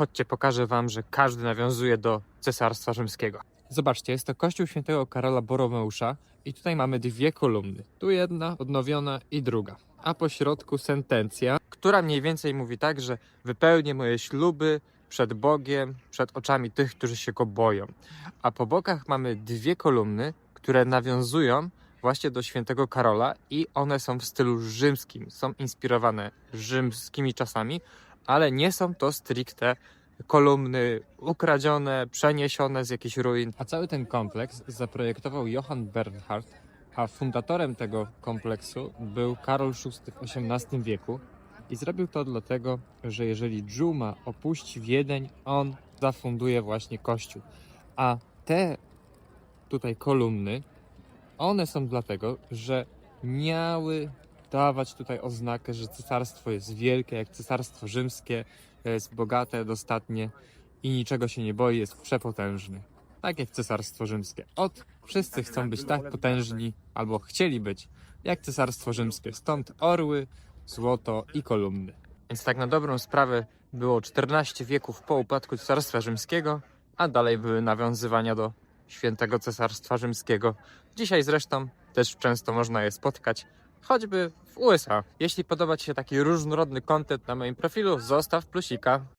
Chodźcie, pokażę wam, że każdy nawiązuje do Cesarstwa Rzymskiego. Zobaczcie, jest to kościół świętego Karola Boromeusza i tutaj mamy dwie kolumny. Tu jedna odnowiona i druga. A po środku sentencja, która mniej więcej mówi tak, że wypełnię moje śluby przed Bogiem, przed oczami tych, którzy się go boją. A po bokach mamy dwie kolumny, które nawiązują właśnie do świętego Karola i one są w stylu rzymskim, są inspirowane rzymskimi czasami, ale nie są to stricte kolumny ukradzione, przeniesione z jakichś ruin. A cały ten kompleks zaprojektował Johann Bernhard, a fundatorem tego kompleksu był Karol VI w XVIII wieku. I zrobił to dlatego, że jeżeli Dżuma opuści Wiedeń, on zafunduje właśnie kościół. A te tutaj kolumny, one są dlatego, że miały dawać tutaj oznakę, że cesarstwo jest wielkie, jak cesarstwo rzymskie, jest bogate, dostatnie i niczego się nie boi, jest przepotężny. Tak jak cesarstwo rzymskie. Od wszyscy chcą być tak potężni, albo chcieli być, jak cesarstwo rzymskie. Stąd orły, złoto i kolumny. Więc tak na dobrą sprawę było 14 wieków po upadku cesarstwa rzymskiego, a dalej były nawiązywania do świętego cesarstwa rzymskiego. Dzisiaj zresztą też często można je spotkać, choćby w USA. Jeśli podoba Ci się taki różnorodny content na moim profilu, zostaw plusika.